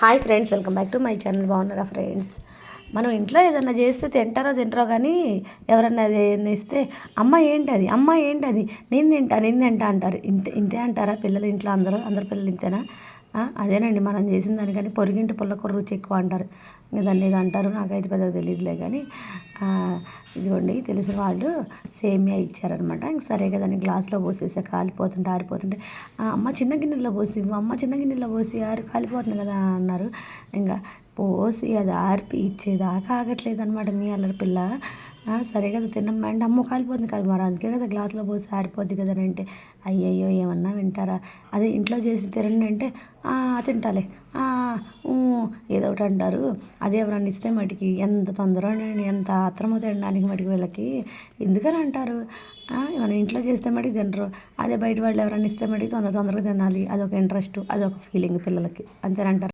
Hi friends welcome back to my channel. బాగున్నారా friends? మనం ఇంట్లో ఏదైనా చేస్తే తింటారో తింటారో కానీ ఎవరన్నా ఏదైనా ఇస్తే అమ్మ ఏంటి అది అమ్మ ఏంటి అది నేను తింటా నేను తింటా అంటారు. ఇంత ఇంతే అంటారా పిల్లలు ఇంట్లో అందరూ? అందరు పిల్లలు ఇంతేనా? అదేనండి మనం చేసిన దానికని పొరిగింటి పుల్లకూర రుచి ఎక్కువ అంటారు. ఇంకా దాన్ని ఏదో అంటారు నాకైతే పెద్దగా తెలియదులే కానీ ఇదిగోండి తెలిసిన వాళ్ళు సేమియా ఇచ్చారనమాట. ఇంక సరే కదా అని గ్లాస్లో పోసేసా కాలిపోతుంటే ఆరిపోతుంటే. అమ్మ చిన్న గిన్నెలో పోసి అమ్మ చిన్న గిన్నెలో పోసి ఆరి కాలిపోతుంది కదా అన్నారు. ఇంకా పోసి అది ఆర్పి ఇచ్చేదాకా ఆగట్లేదు అనమాట మీ అల్లరి పిల్ల. సరే కదా తిన్నమ్మా అంటే అమ్మ కాలిపోతుంది కదా మరి. అందుకే కదా గ్లాస్లో పోసి ఆరిపోద్ది కదా అని అంటే అయ్యయ్యో ఏమన్నా వింటారా? అదే ఇంట్లో చేసి తినండి అంటే తింటాలి. తింటాలే ఏదో ఒకటి అంటారు. అదే ఎవరన్నా ఇస్తే మటుకి ఎంత తొందర ఎంత ఆత్రమో తినడానికి మటుకు వీళ్ళకి. ఎందుకని అంటారు? మనం ఇంట్లో చేస్తే మటుకు తినరు. అదే బయట వాళ్ళు ఎవరైనా ఇస్తే మటుకు తొందర తొందరగా తినాలి. అదొక ఇంట్రెస్ట్ అదొక ఫీలింగ్ పిల్లలకి. అంతేనంటారు?